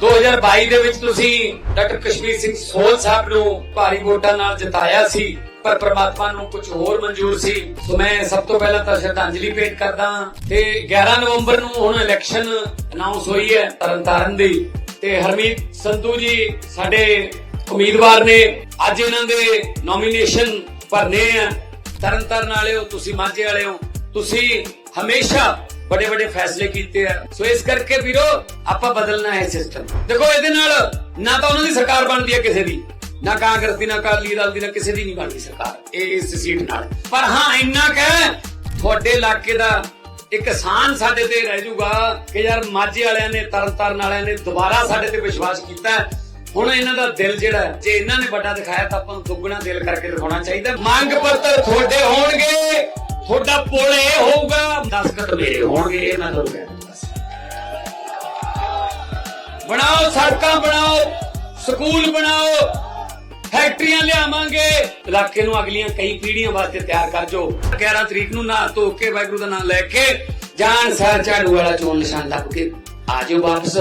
2022 ਦੇ ਵਿੱਚ ਤੁਸੀਂ ਡਾਕਟਰ ਕਸ਼ਮੀਰ ਸਿੰਘ ਸੋਲ ਸਾਹਿਬ ਨੂੰ ਭਾਰੀ ਵੋਟਾਂ ਨਾਲ ਜਿਤਾਇਆ ਸੀ, ਪਰ ਪ੍ਰਮਾਤਮਾ ਨੂੰ ਕੁਝ ਹੋਰ ਮਨਜ਼ੂਰ ਸੀ। ਸੋ ਮੈਂ ਸਭ ਤੋਂ ਪਹਿਲਾਂ ਤਾਂ ਸ਼ਰਧਾਂਜਲੀ ਭੇਟ ਕਰਦਾ ਤੇ 11 ਨਵੰਬਰ ਨੂੰ ਹੁਣ ਇਲੈਕਸ਼ਨ ਅਨਾਉਂਸ ਹੋਈ ਹੈ ਤਰਨਤਾਰਨ ਦੀ। ਤੇ ਹਰਮੀਤ ਸੰਧੂ ਜੀ, ਸਾਡੇ ਉਮੀਦਵਾਰ ਨੇ, ਅੱਜ ਇਹਨਾਂ ਦੇ ਨੋਮੀਨੇਸ਼ਨ ਭਰਨੇ ਆ। ਤਰਨਤਾਰਨ ਵਾਲਿਓ, ਤੁਸੀਂ ਮਾਝੇ ਵਾਲਿਓ, ਤੁਸੀਂ ਹਮੇਸ਼ਾ ਵੱਡੇ ਵੱਡੇ ਫੈਸਲੇ ਕੀਤੇ ਆ। ਸੋ ਇਸ ਕਰਕੇ ਵੀਰੋ, ਆਪਾਂ ਬਦਲਣਾ ਹੈ ਸਿਸਟਮ ਦੇਖੋ, ਇਹਦੇ ਨਾਲ ਨਾ ਤਾਂ ਉਹਨਾਂ ਦੀ ਸਰਕਾਰ ਬਣਦੀ ਹੈ ਕਿਸੇ ਦੀ, ਨਾ ਕਾਂਗਰਸ ਦੀ, ਨਾ ਅਕਾਲੀ ਦਲ ਦੀ, ਨਾ ਕਿਸੇ ਦੀ ਨਹੀਂ ਬਣਦੀ ਸਰਕਾਰ, ਇਹ ਇਸ ਸੀਟ ਨਾਲ। ਪਰ ਹਾਂ, ਇੰਨਾ ਕਹਿ ਤੁਹਾਡੇ ਇਲਾਕੇ ਦਾ ਇੱਕ ਆਸਾਨ ਸਾਡੇ ਤੇ ਰਹਿ ਜੂਗਾ ਕਿ ਯਾਰ ਮਾਝੇ ਵਾਲਿਆਂ ਨੇ, ਤਰਨਤਾਰਨ ਵਾਲਿਆਂ ਨੇ ਦੁਬਾਰਾ ਸਾਡੇ ਤੇ ਵਿਸ਼ਵਾਸ ਕੀਤਾ ਹੁਣ ਇਹਨਾਂ ਦਾ ਦਿਲ ਜਿਹੜਾ ਜੇ ਇਹਨਾਂ ਨੇ ਵੱਡਾ ਦਿਖਾਇਆ ਤਾਂ ਆਪਾਂ ਨੂੰ ਦੁੱਗਣਾ ਦਿਲ ਕਰਕੇ ਦਿਖਾਉਣਾ ਚਾਹੀਦਾ। ਮੰਗ ਪੱਤਰ ਤੁਹਾਡੇ ਹੋਣਗੇ। ਤੁਹਾਡਾ ਪੁੱਲ ਇਹ ਹੋਊਗਾ ਦਸਖਤ ਮੇਰੇ ਹੋਣਗੇ ਇਹ ਮੈਂ ਤੁਹਾਨੂੰ ਕਹਿ ਬਣਾਓ ਸੜਕਾਂ, ਬਣਾਓ, ਸਕੂਲ ਬਣਾਓ, ਫੈਕਟਰੀਆਂ ਲਿਆਵਾਂਗੇ। ਇਲਾਕੇ ਨੂੰ ਅਗਲੀਆਂ ਕਈ ਪੀੜ੍ਹੀਆਂ ਵਾਸਤੇ ਤਿਆਰ ਕਰ ਜੋ 11 ਤਰੀਕ ਨੂੰ ਨਾ ਧੋ ਕੇ ਵਾਹਿਗੁਰੂ ਦਾ ਨਾਮ ਲੈ ਕੇ ਜਾਨ ਸਾਰ ਝਾੜੂ ਵਾਲਾ ਚੋਣ ਨਿਸ਼ਾਨ ਲੱਭ ਕੇ ਆ ਜਾਓ ਵਾਪਸ।